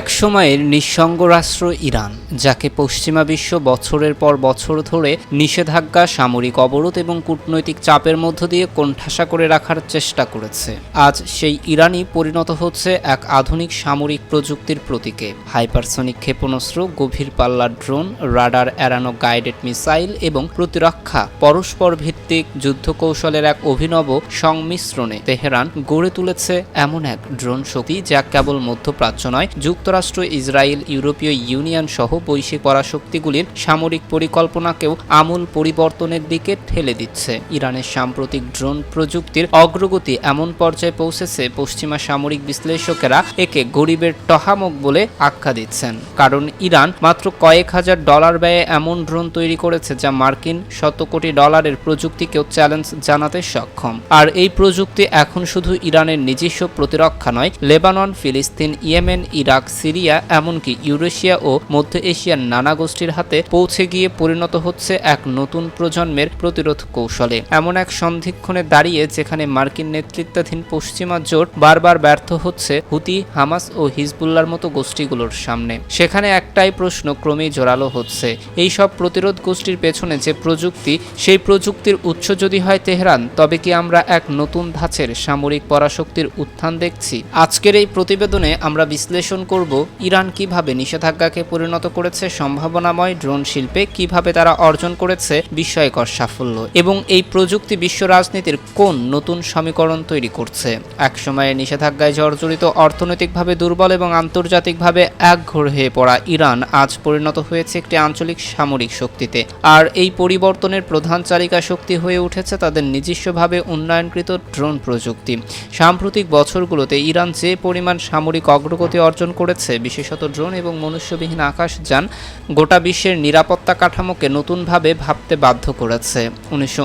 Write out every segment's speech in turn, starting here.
একসময়ের নিঃসঙ্গ রাষ্ট্র ইরান, যাকে পশ্চিমা বিশ্ব বছরের পর বছর ধরে নিষেধাজ্ঞা, সামরিক অবরোধ এবং কূটনৈতিক চাপের মধ্য দিয়ে কোণঠাসা করে রাখার চেষ্টা করেছে। আজ সেই ইরানই পরিণত হচ্ছে এক আধুনিক সামরিক প্রযুক্তির প্রতীকে। হাইপারসনিক ক্ষেপণাস্ত্র, গভীর পাল্লার ড্রোন, রাডার এড়ানো গাইডেড মিসাইল এবং প্রতিরক্ষা পরস্পর ভিত্তিক যুদ্ধ কৌশলের এক অভিনব সংমিশ্রণে তেহরান গড়ে তুলেছে এমন এক ড্রোন শক্তি যা কেবল মধ্যপ্রাচ্য নয় যুক্তরাষ্ট্র, ইসরায়েল, ইউরোপীয় ইউনিয়ন সহ বৈশ্বিক পরাশক্তিগুলির সামরিক পরিকল্পনাকেও আমূল পরিবর্তনের দিকে ঠেলে দিচ্ছে। ইরানের সাম্প্রতিক ড্রোন প্রযুক্তির অগ্রগতি এমন পর্যায়ে পৌঁছেছে, পশ্চিমা সামরিক বিশ্লেষকেরা একে গরিবের টহামক বলে আখ্যা দিচ্ছেন। কারণ ইরান মাত্র কয়েক হাজার ডলার ব্যয়ে এমন ড্রোন তৈরি করেছে যা মার্কিন শত কোটি ডলারের প্রযুক্তিকেও চ্যালেঞ্জ জানাতে সক্ষম। আর এই প্রযুক্তি এখন শুধু ইরানের নিজস্ব প্রতিরক্ষা নয়, লেবানন, ফিলিস্তিন, ইয়েমেন, ইরাক সিরিয়া, এমনকি ইউরেশিয়া ও মধ্য এশিয়ার নানা গোষ্ঠীর হাতে পৌঁছে গিয়ে পরিণত হচ্ছে এক নতুন প্রজন্মের প্রতিরোধ কৌশলে। এমন এক সন্ধিক্ষণে দাঁড়িয়ে যেখানে মার্কিন নেতৃত্বাধীন পশ্চিমা জোট বারবার ব্যর্থ হচ্ছে হুতি, হামাস ও হিজবুল্লার মতো গোষ্ঠীগুলোর সামনে। সেখানে একটাই প্রশ্ন ক্রমেই জোরালো হচ্ছে। এই সব প্রতিরোধ গোষ্ঠীর পেছনে যে প্রযুক্তি, সেই প্রযুক্তির উৎস যদি হয় তেহরান, তবে কি আমরা এক নতুন ধাঁচের সামরিক পরাশক্তির উত্থান দেখছি? আজকের এই প্রতিবেদনে আমরা বিশ্লেষণ করব ইরান কীভাবে নিষেধাজ্ঞাকে পরিণত করেছে? সম্ভাবনাময় ড্রোন শিল্পে কীভাবে তারা অর্জন করেছে? বিস্ময়কর সাফল্য। এবং এই প্রযুক্তি বিশ্ব রাজনীতির কোন নতুন সমীকরণ তৈরি করছে? একসময়ে নিষেধাজ্ঞায় জর্জরিত অর্থনৈতিকভাবে দুর্বল এবং আন্তর্জাতিকভাবে একঘর হয়ে পড়া ইরান আজ পরিণত হয়েছে একটি আঞ্চলিক সামরিক শক্তিতে। আর এই পরিবর্তনের প্রধান চালিকা শক্তি হয়ে উঠেছে তাদের নিজস্বভাবে উন্নয়নকৃত ড্রোন প্রযুক্তি। সাম্প্রতিক বছরগুলোতে ইরান যে পরিমাণ সামরিক অগ্রগতি অর্জন করেছে বিশেষত ড্রোন এবং মনুষ্যবিহীন আকাশযান গোটা বিশ্বের নিরাপত্তা কাঠামোকে নতুনভাবে ভাবতে বাধ্য করেছে। উনিশশো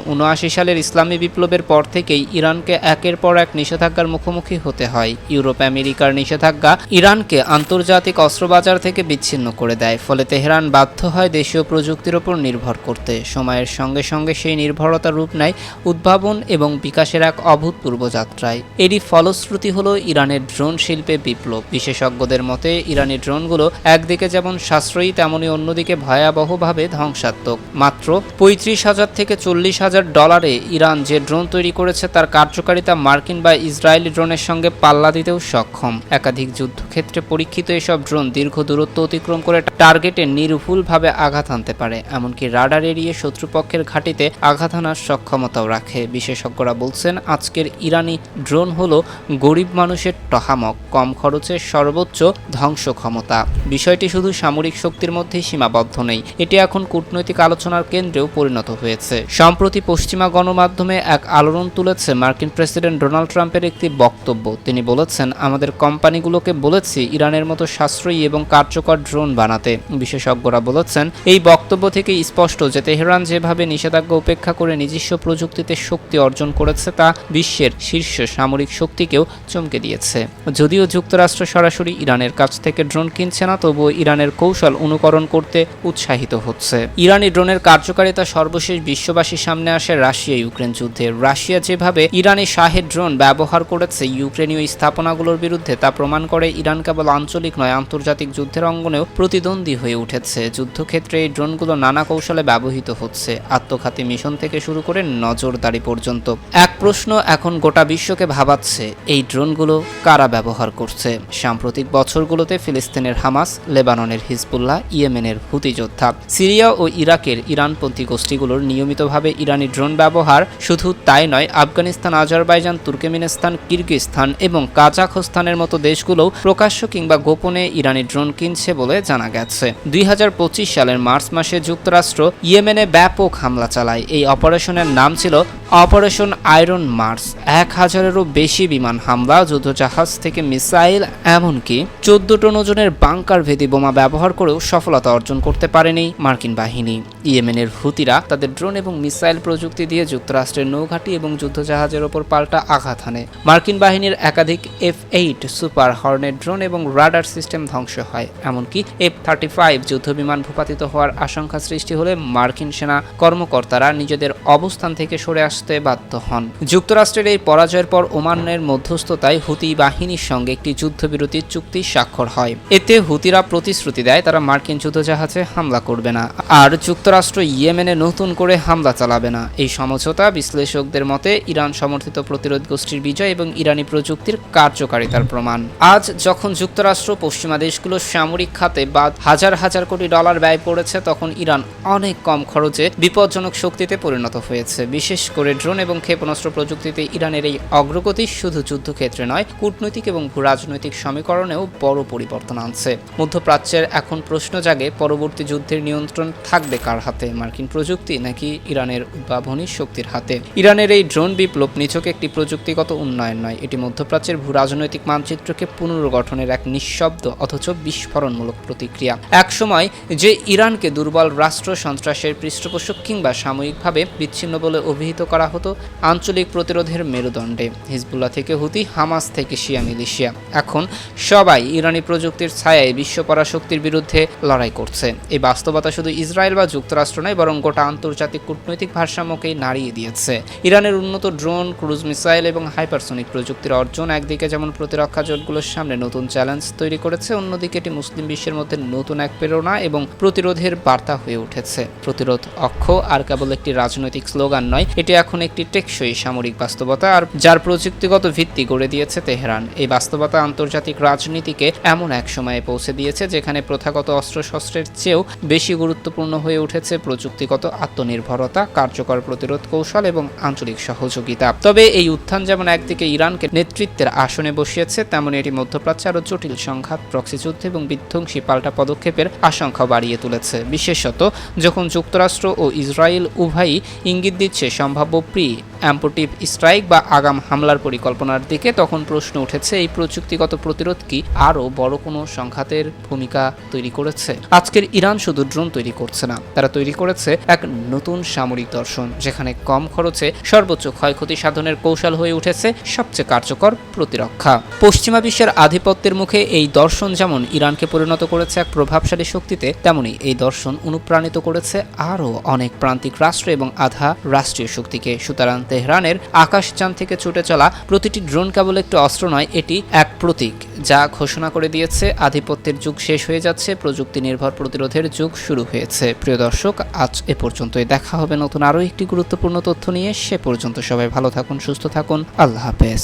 সালের ইসলামী বিপ্লবের পর থেকেই ইরানকে একের পর এক নিষেধাজ্ঞার মুখোমুখি হতে হয়। ইউরোপ আমেরিকার নিষেধাজ্ঞা ইরানকে আন্তর্জাতিক অস্ত্রবাজার থেকে বিচ্ছিন্ন করে দেয়, ফলে তেহরান বাধ্য হয় দেশীয় প্রযুক্তির ওপর নির্ভর করতে। সময়ের সঙ্গে সঙ্গে সেই নির্ভরতা রূপ নেয় উদ্ভাবন এবং বিকাশের এক অভূতপূর্ব যাত্রায়। এরই ফলশ্রুতি হলো ইরানের ড্রোন শিল্পে বিপ্লব। বিশেষজ্ঞদের মতে, ইরানি ড্রোনগুলো একদিকে যেমন সাশ্রয়ী, তেমনি অন্যদিকে ভয়াবহভাবে ধ্বংসাত্মক। মাত্র পঁয়ত্রিশ হাজার থেকে চল্লিশ হাজার ডলারে ইরান যে ড্রোন তৈরি করেছে, তার কার্যকারিতা মার্কিন বা ইসরায়েলি ড্রোনের সঙ্গে পাল্লা দিতেও সক্ষম। একাধিক যুদ্ধক্ষেত্রে পরীক্ষিত এসব ড্রোন দীর্ঘ দূরত্ব অতিক্রম করে টার্গেটে নির্ভুলভাবে আঘাত আনতে পারে, এমনকি রাডার এড়িয়ে শত্রুপক্ষের ঘাঁটিতে আঘাত হানার সক্ষমতাও রাখে। বিশেষজ্ঞরা বলছেন, আজকের ইরানি ড্রোন হলো গরিব মানুষের টহামক। কম খরচে সর্বোচ্চ ধ্বংস ক্ষমতা বিষয়টি শুধু সামরিক শক্তির মধ্যেই সীমাবদ্ধ নেই, এটি এখন কূটনৈতিক আলোচনার কেন্দ্রেও পরিণত হয়েছে। সম্প্রতি পশ্চিমা গণমাধ্যমে এক আলোড়ন তুলেছে মার্কিন প্রেসিডেন্ট ডোনাল্ড ট্রাম্পের একটি বক্তব্য। তিনি বলেছেন, আমাদের কোম্পানিগুলোকে বলেছি ইরানের মতো সাশ্রয়ী এবং কার্যকর ড্রোন বানাতে। বিশেষজ্ঞরা বলেছেন, এই বক্তব্য থেকে স্পষ্ট যে তেহরান যেভাবে নিষেধাজ্ঞা উপেক্ষা করে নিজস্ব প্রযুক্তিতে শক্তি অর্জন করেছে, তা বিশ্বের শীর্ষ সামরিক শক্তিকেও চমকে দিয়েছে। যদিও যুক্তরাষ্ট্র সরাসরি ইরানের কাছ থেকে ড্রোন কিনছে না, তবুও ইরানের কৌশল অনুকরণ করতে উৎসাহিত হচ্ছে। ইরানি ড্রোনের কার্যকারিতা সর্বশেষ বিশ্ববাসীর সামনে আসে রাশিয়া ইউক্রেন যুদ্ধে। রাশিয়া যেভাবে ইরানি শাহের ড্রোন ব্যবহার করেছে, ইউক্রেনীয় স্থাপনাগুলোর বিরুদ্ধে তা প্রমাণ করে ইরান কেবল আঞ্চলিক নয়, আন্তর্জাতিক যুদ্ধের অঙ্গনেও প্রতিদ্বন্দ্বী হয়ে উঠেছে। যুদ্ধক্ষেত্রে এই ড্রোনগুলো নানা কৌশলে ব্যবহৃত হচ্ছে। আত্মঘাতী মিশন থেকে শুরু করে নজরদারি পর্যন্ত। এক প্রশ্ন এখন গোটা বিশ্বকে ভাবাচ্ছে, এই ড্রোনগুলো কারা ব্যবহার করছে? সাম্প্রতিক বছরগুলোতে ফিলিস্তিনের হামাস, লেবাননের হিজবুল্লাহ, ইয়েমেনের হুতি যোদ্ধা, সিরিয়া ও ইরাকের ইরানপন্থী গোষ্ঠীগুলোর নিয়মিতভাবে ইরানি ড্রোন ব্যবহার শুধু তাই নয়, আফগানিস্তান, আজারবাইজান, তুর্কমেনিস্তান কিরগিস্তান এবং কাজাখস্তানের মতো দেশগুলোও প্রকাশ্য কিংবা গোপনে ইরানি ড্রোন কিনছে বলে জানা গেছে। দুই হাজার পঁচিশ সালের মার্চ মাসে যুক্তরাষ্ট্র ইয়েমেনে ব্যাপক হামলা চালায়। এই অপারেশনের নাম ছিল অপারেশন আয়রন মার্স, এক হাজারেরও বেশি বিমান হামলা, যুদ্ধজাহাজ থেকে মিসাইল, এমনকি চোদ্দ টন ওজনের বাংকার ভেদি বোমা ব্যবহার করেও সফলতা অর্জন করতে পারেনি মার্কিন বাহিনী। ইয়েমেনের হুতিরা তাদের ড্রোন এবং মিসাইল প্রযুক্তি দিয়ে যুক্তরাষ্ট্রের নৌঘাঁটি এবং যুদ্ধজাহাজের ওপর পাল্টা আঘাত হানে। মার্কিন বাহিনীর একাধিক F eight super hornet drone এবং রাডার সিস্টেম ধ্বংস হয়, এমনকি এফ থার্টি ফাইভ যুদ্ধবিমান ভূপাতিত হওয়ার আশঙ্কা সৃষ্টি হলে মার্কিন সেনা কর্মকর্তারা নিজেদের অবস্থান থেকে সরে আসতে আসতে বাধ্য হন। যুক্তরাষ্ট্রের এই পরাজয়ের পর ওমানের মধ্যস্থতায় হুতি বাহিনীর সঙ্গে একটি যুদ্ধবিরতির চুক্তি স্বাক্ষর হয়। এতে হুতিরা প্রতিশ্রুতি দেয়, তারা মার্কিন যুদ্ধজাহাজে হামলা করবে না। আর যুক্তরাষ্ট্র ইয়েমেনে নতুন করে হামলা চালাবে না। এই সমঝোতা বিশ্লেষকদের মতে, ইরান সমর্থিত প্রতিরোধ গোষ্ঠীর বিজয় এবং ইরানি প্রযুক্তির কার্যকারিতার প্রমাণ। আজ যখন যুক্তরাষ্ট্র পশ্চিমা দেশগুলো সামরিক খাতে বা হাজার হাজার কোটি ডলার ব্যয় করেছে, তখন ইরান অনেক কম খরচে বিপজ্জনক শক্তিতে পরিণত হয়েছে। বিশেষ করে ড্রোন এবং ক্ষেপণাস্ত্র প্রযুক্তিতে ইরানের এই অগ্রগতি শুধু যুদ্ধক্ষেত্রে নয়, কূটনৈতিক এবং ভূরাজনৈতিক সমীকরণেও বড় পরিবর্তন আনছে। মধ্যপ্রাচ্যের এখন প্রশ্ন জাগে, পরবর্তী যুদ্ধের নিয়ন্ত্রণ থাকবে কার হাতে? মার্কিন প্রযুক্তি নাকি ইরানের উদ্ভাবনী শক্তির হাতে? ইরানের এই ড্রোন বিপ্লব নিছক একটি প্রযুক্তিগত উন্নয়ন নয়, এটি মধ্যপ্রাচ্যের ভূরাজনৈতিক মানচিত্রকে পুনর্গঠনের এক নিঃশব্দ অথচ বিস্ফোরণমূলক প্রতিক্রিয়া। একসময় যে ইরানকে দুর্বল রাষ্ট্র সন্ত্রাসের পৃষ্ঠপোষক কিংবা সাময়িকভাবে বিচ্ছিন্ন বলে অভিহিত করা হতো আঞ্চলিক প্রতিরোধের মেরুদণ্ডে। হিজবুল্লাহ থেকে হুতি, হামাস থেকে শিয়া মিলিশিয়া। এখন সবাই ইরানি প্রযুক্তির ছায়ায় বিশ্ব পরাশক্তির বিরুদ্ধে লড়াই করছে। এই বাস্তবতা শুধু ইসরায়েল বা যুক্তরাষ্ট্র নয়, বরং গোটা আন্তর্জাতিক কূটনৈতিক ভারসাম্যকেই নাড়িয়ে দিয়েছে। ইরানের উন্নত ড্রোন, ক্রুজ মিসাইল এবং হাইপারসোনিক প্রযুক্তির অর্জন একদিকে যেমন প্রতিরক্ষা জোটগুলোর সামনে নতুন চ্যালেঞ্জ তৈরি করেছে, অন্যদিকে এটি মুসলিম বিশ্বের মধ্যে নতুন এক প্রেরণা এবং প্রতিরোধের বার্তা হয়ে উঠেছে। প্রতিরোধ অক্ষ আর কেবল একটি রাজনৈতিক স্লোগান নয়, এটি এখন একটি টেকসই সামরিক বাস্তবতা আর যার প্রযুক্তিগত ভিত্তি গড়ে দিয়েছে তেহরান। এই বাস্তবতা আন্তর্জাতিক রাজনীতিকে এমন এক সময়ে পৌঁছে দিয়েছে যেখানে প্রথাগত অস্ত্রশস্ত্রের চেয়েও বেশি গুরুত্বপূর্ণ হয়ে উঠেছে প্রযুক্তিগত আত্মনির্ভরতা, কার্যকর প্রতিরোধ কৌশল এবং আঞ্চলিক সহযোগিতা। তবে এই উত্থান যেমন একদিকে ইরানকে নেতৃত্বের আসনে বসিয়েছে, তেমন এটি মধ্যপ্রাচ্যে আরও জটিল সংঘাত প্রক্সি যুদ্ধ এবং বিধ্বংসী পাল্টা পদক্ষেপের আশঙ্কা বাড়িয়ে তুলেছে। বিশেষত যখন যুক্তরাষ্ট্র ও ইসরায়েল উভয়ই ইঙ্গিত দিচ্ছে সম্ভাব্য প্রি অ্যাম্পোটিভ স্ট্রাইক বা আগাম হামলার পরিকল্পনার দিকে তখন প্রশ্ন উঠেছে, এই প্রযুক্তিগত প্রতিরোধ কি আরও বড় কোনো সংঘাতের ভূমিকা তৈরি করেছে? আজকের ইরান শুধু ড্রোন তৈরি করছে না, তারা তৈরি করেছে এক নতুন সামরিক দর্শন, যেখানে কম খরচে সর্বোচ্চ ক্ষয়ক্ষতি সাধনের কৌশল হয়ে উঠেছে সবচেয়ে কার্যকর প্রতিরক্ষা। পশ্চিমা বিশ্বের আধিপত্যের মুখে এই দর্শন যেমন ইরানকে পরিণত করেছে এক প্রভাবশালী শক্তিতে, তেমনি এই দর্শন অনুপ্রাণিত করেছে আরও অনেক প্রান্তিক রাষ্ট্র এবং আধা রাষ্ট্রীয় শক্তিকে। সুতরাং তেহরানের আকাশযান থেকে ছুটে চলা প্রতিটি ড্রোন কেবল একটি অস্ত্র নয়, এটি এক প্রতীক, যা ঘোষণা করে দিয়েছে, আধিপত্যের যুগ শেষ হয়ে যাচ্ছে প্রযুক্তি নির্ভর প্রতিরোধের যুগ শুরু হয়েছে। প্রিয় দর্শক, আজ এ পর্যন্তই, দেখা হবে নতুন আরও একটি গুরুত্বপূর্ণ তথ্য নিয়ে, সে পর্যন্ত সবাই ভালো থাকুন, সুস্থ থাকুন, আল্লাহ হাফেজ।